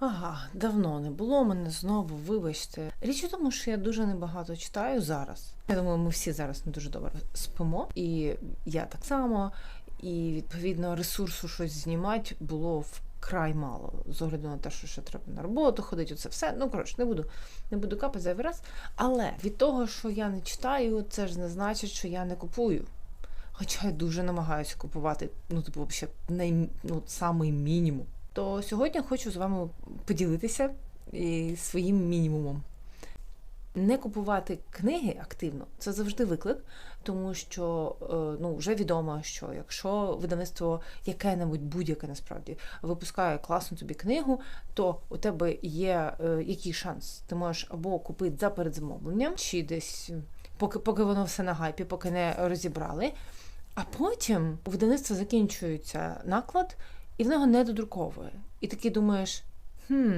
Ага, давно не було мене знову, вибачте. Річ у тому, що я дуже небагато читаю зараз. Я думаю, ми всі зараз не дуже добре спимо, і я так само. І відповідно ресурсу щось знімати було вкрай мало. З огляду на те, що ще треба на роботу ходити, це все. Ну коротше, не буду не буду капати зайвий раз. Але від того, що я не читаю, це ж не значить, що я не купую. Хоча я дуже намагаюся купувати, ну, типу, взагалі, най, ну, самий мінімум. То сьогодні хочу з вами поділитися своїм мінімумом. Не купувати книги активно це завжди виклик, тому що е, ну вже відомо, що якщо видавництво яке-небудь будь-яке насправді випускає класну тобі книгу, то у тебе є е, який шанс? Ти можеш або купити за передзамовленням, чи десь поки поки воно все на гайпі, поки не розібрали. А потім у видавництва закінчується наклад, і в нього не додруковує. І таки думаєш, хм,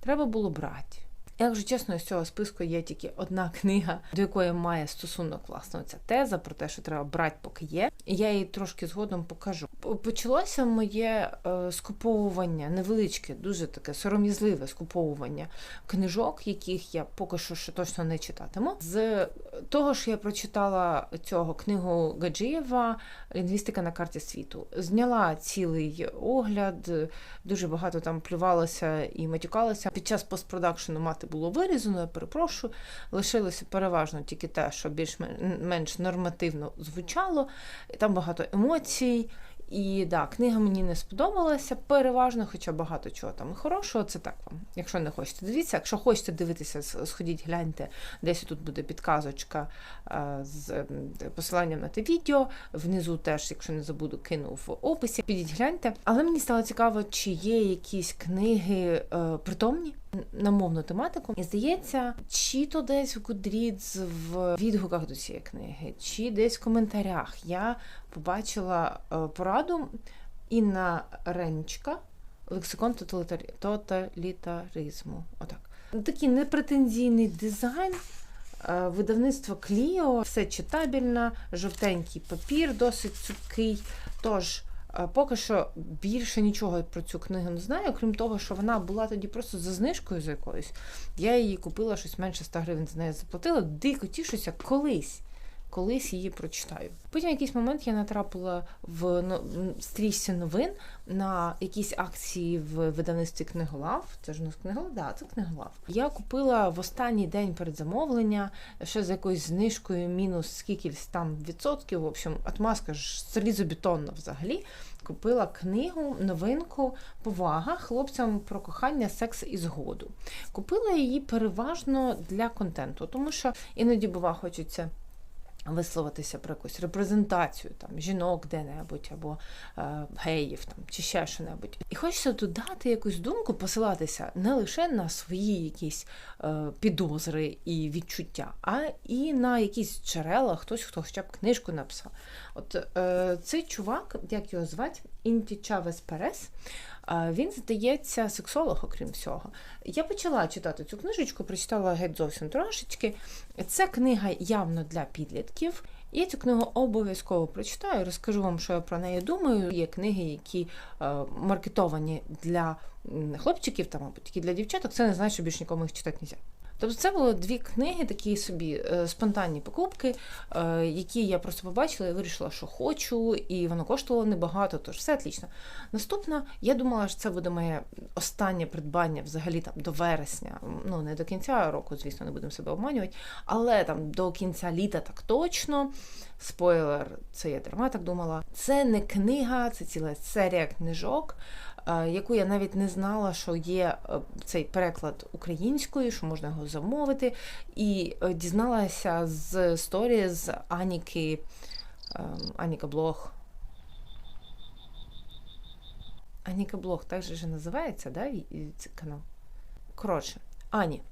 треба було брати. Я вже чесно, з цього списку є тільки одна книга, до якої має стосунок власне ця теза про те, що треба брати, поки є. І я її трошки згодом покажу. Почалося моє е, скуповування, невеличке, дуже таке сором'язливе скуповування книжок, яких я поки що ще точно не читатиму. З того ж я прочитала цього книгу Гаджиєва Лінгвістика на карті світу. Зняла цілий огляд, дуже багато там плювалося і матюкалося. Під час постпродакшену мати було вирізано, я перепрошую. Лишилося переважно тільки те, що більш-менш нормативно звучало. Там багато емоцій. І да, книга мені не сподобалася переважно, хоча багато чого там хорошого. Це так вам. Якщо не хочете дивіться, якщо хочете дивитися, сходіть, гляньте, десь тут буде підказочка з посиланням на те відео. Внизу теж, якщо не забуду, кину в описі. Підіть гляньте. Але мені стало цікаво, чи є якісь книги е, притомні на мовну тематику. І здається, чи то десь в Goodreads в відгуках до цієї книги, чи десь в коментарях я побачила е, пораду Інна Ренчка, лексикон тоталітаризму. Отак. Такий непретензійний дизайн. Е, видавництво Кліо, все читабельно, жовтенький папір, досить цупкий. Тож, поки що більше нічого про цю книгу не знаю, крім того, що вона була тоді просто за знижкою за якоюсь. Я її купила щось менше 100 гривень за неї заплатила, дико тішуся колись колись її прочитаю. Потім в якийсь момент я натрапила в стрічці новин на якісь акції в видавництві книголав. Це ж нас книголав? Да, це книголав. Я купила в останній день передзамовлення ще з якоюсь знижкою, мінус скільки там відсотків. В общем, атмаска ж залізобетонна взагалі. Купила книгу, новинку, повага хлопцям про кохання, секс і згоду. Купила її переважно для контенту, тому що іноді бува хочеться висловитися про якусь репрезентацію там жінок де-небудь або е, геїв там чи ще що-небудь. І хочеться додати якусь думку, посилатися не лише на свої якісь е, підозри і відчуття, а і на якісь джерела, хтось, хто хоча б книжку написав. От е, цей чувак, як його звати, Інті Чавес Перес. Він здається сексолог, окрім всього. Я почала читати цю книжечку, прочитала геть зовсім трошечки. Це книга явно для підлітків. Я цю книгу обов'язково прочитаю, розкажу вам, що я про неї думаю. Є книги, які е, маркетовані для хлопчиків, там, або тільки для дівчаток. Це не значить, що більш нікому їх читати не можна. Тобто це були дві книги, такі собі е, спонтанні покупки, е, які я просто побачила і вирішила, що хочу, і воно коштувало небагато, тож все отлично. Наступна, я думала, що це буде моє останнє придбання взагалі там до вересня. Ну, не до кінця року, звісно, не будемо себе обманювати, але там до кінця літа так точно. Спойлер, це я дарма так думала. Це не книга, це ціла серія книжок. Е, яку я навіть не знала, що є е, цей переклад українською, що можна його замовити. І е, дізналася з історії з Аніки Аніка Блох. Аніка Блох так же називається, да, цей канал? Коротше, Ані.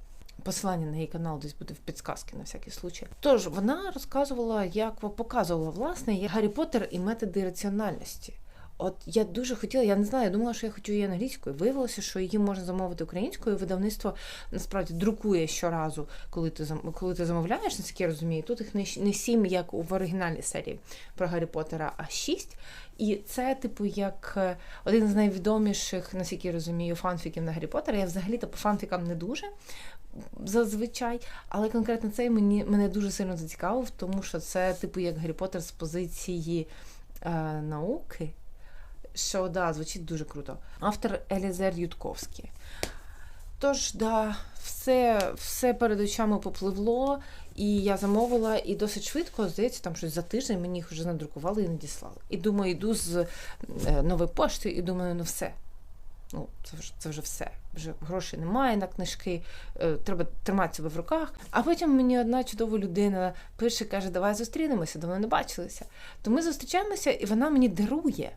Посилання на її канал десь буде в підсказки на всякий случай. Тож вона розказувала, як показувала власне Гаррі Поттер і методи раціональності. От я дуже хотіла, я не знаю, я думала, що я хочу її англійською. Виявилося, що її можна замовити українською. Видавництво насправді друкує щоразу, коли ти коли ти замовляєш, наскільки я розумію. Тут їх не, не сім, як в оригінальній серії про Гаррі Поттера, а шість. І це, типу, як е, один з найвідоміших, наскільки я розумію, фанфіків на Гаррі Поттера. Я взагалі-то по фанфікам не дуже. Зазвичай, але конкретно цей мені мене дуже сильно зацікавив, тому що це, типу, як Гаррі Поттер з позиції е, науки що да, звучить дуже круто. Автор Елізер Ютковський. Тож, да, все все перед очами попливло, і я замовила, і досить швидко, здається, там щось за тиждень мені їх вже надрукували і надіслали. І думаю, йду з е, нової пошти, і думаю, ну все. Ну, це вже це вже все. Вже грошей немає на книжки, е, треба тримати себе в руках. А потім мені одна чудова людина пише, каже, давай зустрінемося, давно не бачилися. То ми зустрічаємося, і вона мені дарує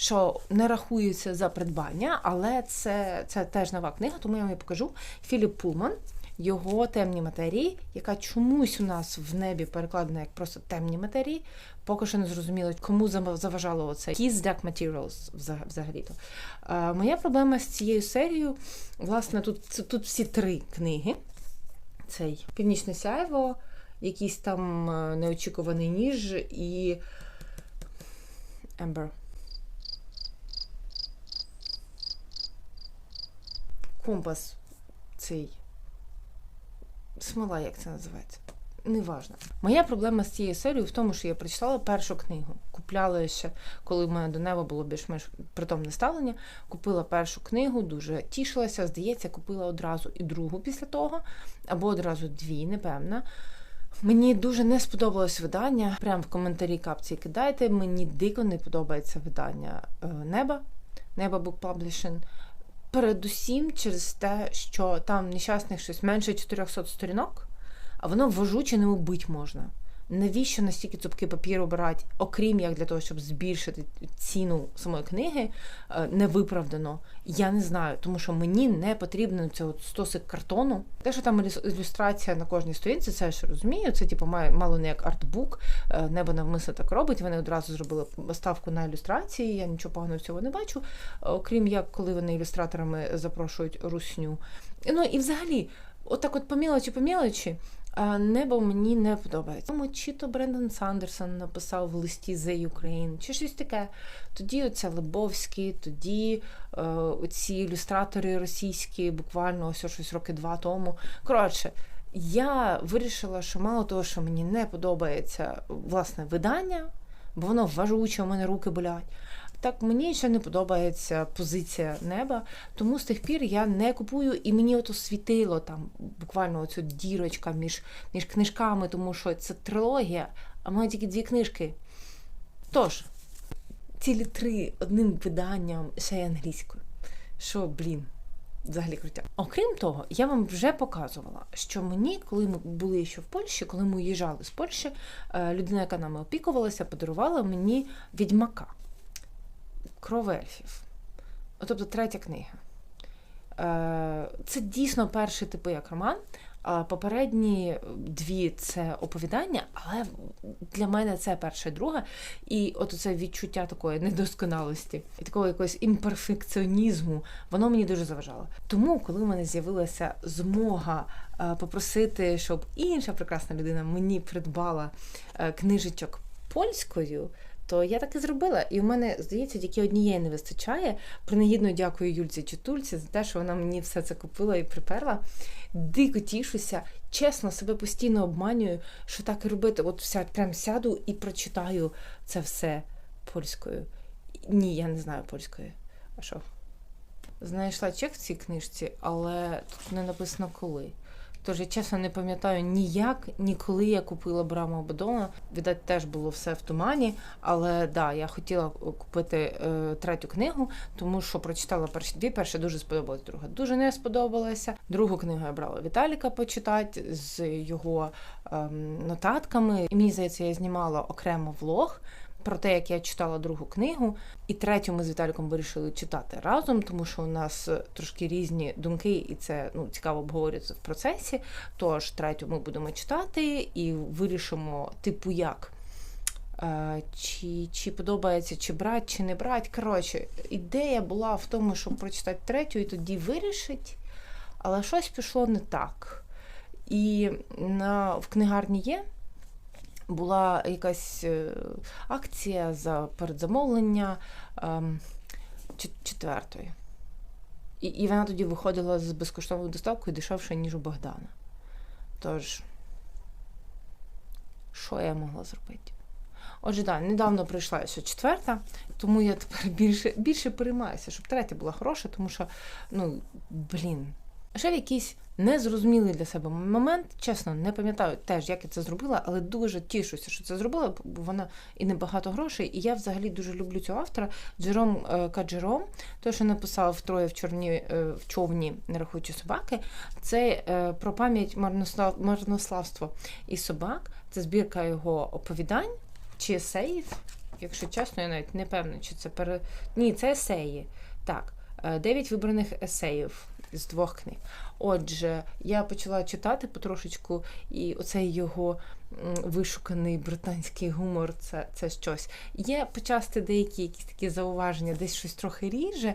що не рахується за придбання, але це це теж нова книга, тому я вам її покажу. Філіп Пулман, його темні матерії, яка чомусь у нас в небі перекладена як просто темні матерії. Поки що не зрозуміло, кому заважало оце His Dark Materials взагалі-то. Моя проблема з цією серією, власне, тут тут всі три книги: цей Північне сяйво, якийсь там е, неочікуваний ніж і Ембер. Компас цей. Смола, як це називається? Неважно. Моя проблема з цією серією в тому, що я прочитала першу книгу. Купляла ще, коли в мене до неба було більш-менш притомне ставлення. Купила першу книгу, дуже тішилася. Здається, купила одразу і другу після того, або одразу дві, непевна. Мені дуже не сподобалось видання. Прямо в коментарі капці кидайте. Мені дико не подобається видання е, неба, неба Book Publishing. Передусім через те, що там нещасних щось менше 400 сторінок, а воно вважуче не убить можна навіщо настільки цупки папіру брати, окрім як для того, щоб збільшити ціну самої книги, е, не виправдано. Я не знаю, тому що мені не потрібно цього стосик картону. Те, що там ілюстрація на кожній сторінці, це я ж розумію. Це типу має мало не як артбук, е, небо навмисно так робить. Вони одразу зробили ставку на ілюстрації. Я нічого поганого цього не бачу, окрім як коли вони ілюстраторами запрошують русню. Ну і взагалі, отак, от мілочі, по мілочі. Небо мені не подобається. Чи то Брендан Сандерсон написав в листі The Ukraine, чи щось таке. Тоді оце Лебовський, тоді е, оці ілюстратори російські, буквально ось щось роки два тому. Коротше, я вирішила, що мало того, що мені не подобається власне видання, бо воно важуче, у мене руки болять. Так мені ще не подобається позиція неба, тому з тих пір я не купую, і мені ото світило там буквально оцю дірочка між між книжками, тому що це трилогія, а мене тільки дві книжки. Тож, цілі три одним виданням ще й англійською. Що, блін, взагалі крутя. Окрім того, я вам вже показувала, що мені, коли ми були ще в Польщі, коли ми уїжджали з Польщі, е, людина, яка нами опікувалася, подарувала мені відьмака. Кров ельфів. Тобто третя книга. Е, це дійсно перший типу як роман. А попередні дві це оповідання, але для мене це перша і друга. І от це відчуття такої недосконалості і такого якогось імперфекціонізму, воно мені дуже заважало. Тому, коли в мене з'явилася змога е, попросити, щоб інша прекрасна людина мені придбала е, книжечок польською то я так і зробила. І в мене, здається, тільки однієї не вистачає. Принагідно дякую Юльці Читульці за те, що вона мені все це купила і приперла. Дико тішуся, чесно, себе постійно обманюю, що так і робити. От вся прям сяду і прочитаю це все польською. Ні, я не знаю польської. А що? Знайшла чек в цій книжці, але тут не написано коли. Тож я чесно не пам'ятаю ніяк, ніколи я купила Брама Ободона. Віддать, теж було все в тумані. Але да, я хотіла купити е, третю книгу, тому що прочитала перші дві. Перша дуже сподобалась, друга дуже не сподобалася. Другу книгу я брала Віталіка почитати з його е, нотатками. І мені здається, я знімала окремо влог про те, як я читала другу книгу, і третю ми з Віталіком вирішили читати разом, тому що у нас трошки різні думки, і це ну цікаво обговорюється в процесі. Тож третю ми будемо читати і вирішимо, типу, як е, чи, чи подобається, чи брати, чи не брати. Коротше, ідея була в тому, щоб прочитати третю і тоді вирішить, але щось пішло не так. І на, в книгарні є. Була якась е, акція за передзамовлення ем, четвертої. І, і вона тоді виходила з безкоштовною доставкою дешевше, ніж у Богдана. Тож, що я могла зробити? Отже, так, недавно прийшла ще четверта, тому я тепер більше, більше переймаюся, щоб третя була хороша, тому що, ну, блін. Ще в якийсь незрозумілий для себе момент, чесно, не пам'ятаю теж, як я це зробила, але дуже тішуся, що це зробила, бо вона і небагато грошей. І я взагалі дуже люблю цього автора Джером е, Каджером, той, що написав троє в чорні е, в човні, не рахуючи собаки. Це е, про пам'ять марнослав, марнославство і собак. Це збірка його оповідань чи есеїв. Якщо чесно, я навіть не певна, чи це пере... Ні, це есеї. Так, е, дев'ять вибраних есеїв з двох книг. Отже, я почала читати потрошечку, і оцей його вишуканий британський гумор це, це щось. Є почасти деякі якісь такі зауваження, десь щось трохи ріже,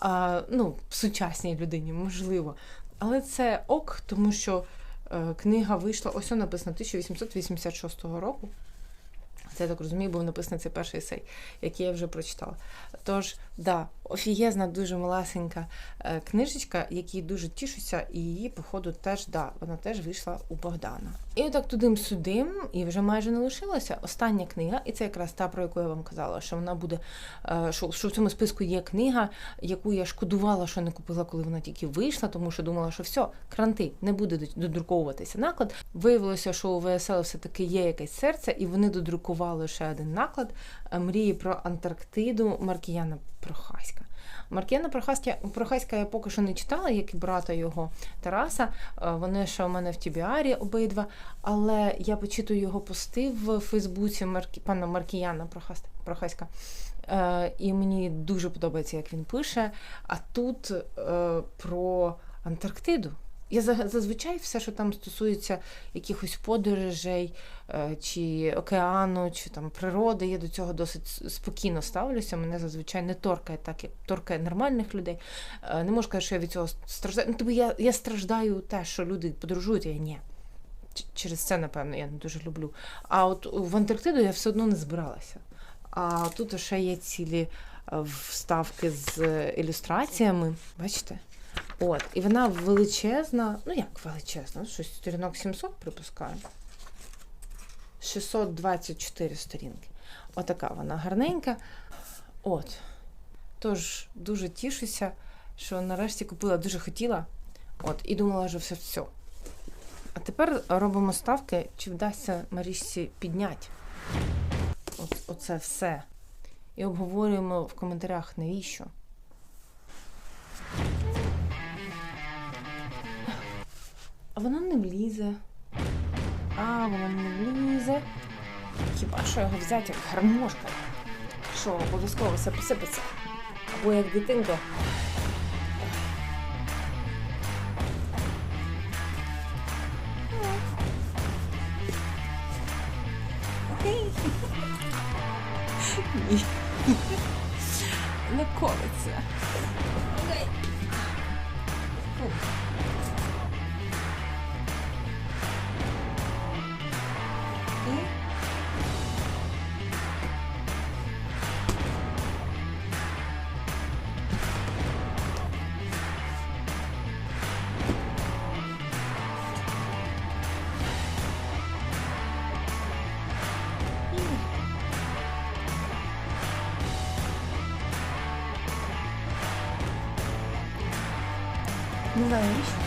а, ну, сучасній людині, можливо. Але це ок, тому що е, книга вийшла, ось вона написана 1886 року. Це я так розумію, був написаний цей перший есей, який я вже прочитала. Тож, да, офігезна, дуже малесенька е, книжечка, якій дуже тішуся, і її, походу, теж да, вона теж вийшла у Богдана. І отак тудим-сюдим, і вже майже не лишилося. Остання книга, і це якраз та, про яку я вам казала, що вона буде, е, що, що в цьому списку є книга, яку я шкодувала, що не купила, коли вона тільки вийшла, тому що думала, що все, кранти, не буде додруковуватися наклад. Виявилося, що у ВСЛ все-таки є якесь серце, і вони додрукували ще один наклад е, мрії про Антарктиду Маркіяна Прохаська. Маркіяна Прохаська, Прохаська я поки що не читала, як і брата його Тараса. Е, Вони ще у мене в Тібіарі обидва. Але я почитую його пости в Фейсбуці Маркі... пана Маркіяна Прохаська. Е, і мені дуже подобається, як він пише. А тут е, про Антарктиду. Я зазвичай все, що там стосується якихось подорожей е, чи океану, чи там природи, я до цього досить спокійно ставлюся. Мене зазвичай не торкає так, як торкає нормальних людей. Е, Не можу сказати, що я від цього страждаю. Ну, тобто я, я страждаю те, що люди подорожують, а я ні. Через це, напевно, я не дуже люблю. А от в Антарктиду я все одно не збиралася. А тут ще є цілі е, вставки з ілюстраціями. Бачите? От, і вона величезна, ну як величезна, щось сторінок 700 припускаю. 624 сторінки. Отака вона гарненька. От. Тож дуже тішуся, що нарешті купила, дуже хотіла. От, і думала, що все все. А тепер робимо ставки, чи вдасться Марічці підняти от, оце все. І обговорюємо в коментарях, навіщо. А воно не влізе. А, воно не влізе. Хіба що його взяти як гармошка? Що, обов'язково все посипеться? Або як дитинка. Не колиться. Ну, знаю, навіщо?